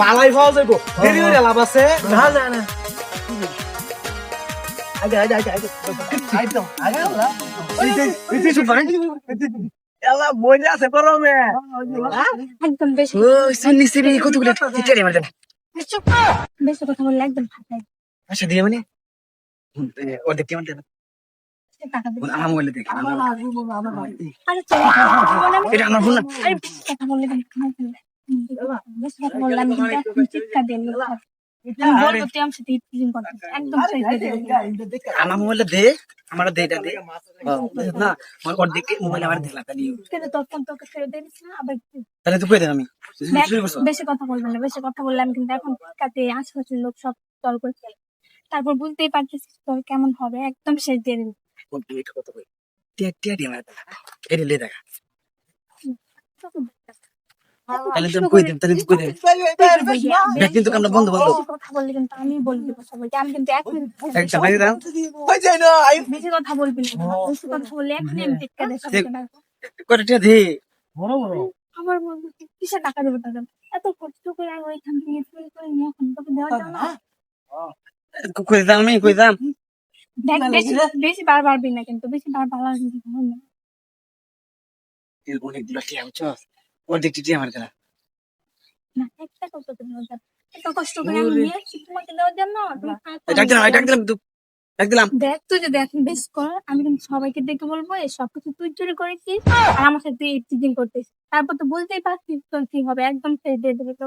বালাই পাওয়া যাইব দেরি হয়ে লাভ আছে না না না আগে আগে আগে আগে আইতো আগে ওলা এই যে এই এলা মজা আছে গরমে একদম বেশি। ও সুন্নি সিবি কতগুলো টিটারে মারতে না বেশি কথা বললে একদম ফাটাই আচ্ছা দিয়ে মানে? দেবে আমার মোবাইলে। দেখ। চলো এটা আমার ফোন আমার দে আমার দে এটা দে। না মোবাইল আমার তাহলে তুই- তাহলে তুই কই দে আমি? বেশি কথা বলবেন না বেশি কথা বললাম কিন্তু এখন কাতে আশেপাশের লোক সব দল করে ফেলে তারপর বুঝতেই পারতেছিস তোর কেমন হবে একদম শেষ দিয়ে দিবি। কোন তুই কত কই টিয়া টিয়া দিয়ে মারতে এটা লে দেখা। তাহলে তুমি কই দেন তাহলে তুই কই দে দেখ কিন্তু আমরা বন্ধু বন্ধু কথা বললে কিন্তু আমি বলে দেবো সবাইকে আমি কিন্তু এক মিনিট একটা ভাই দাও হই যায় না আই বেশি কথা বলবি না বেশি কথা বললে এখনই আমি টিটকা দিয়ে সবাইকে ডাকবো। টিয়া দে। বড় বড়। আমার বলব কিসের টাকা দেবো তাদের? এত কষ্ট করে আমি ওইখান থেকে চুরি করে নিয়ে এখন তোকে দেওয়া যাবে না। কই দাম আমি কই দেখ বেশি বার বাড়বি না কিন্তু বেশি বার ভালো অনেকগুলো টিয়া বুঝছ ওর দেখতে টিয়া মারতে না না একটা কষ্ট করে দেওয়া এত কষ্ট করে আমি তোমাকে দেওয়ার জন্য ডাক দিলাম ডাক দিলাম তুই ডাক দেখ তুই যদি এখন বেশ কর আমি কিন্তু সবাইকে দেখে বলব এই সবকিছু তুই চুরি করেছিস আর আমার সাথে তুই চিটিং করতিস তারপর তো বুঝতেই পারছিস তোর কি হবে একদম শেষ দিয়ে দেবে তো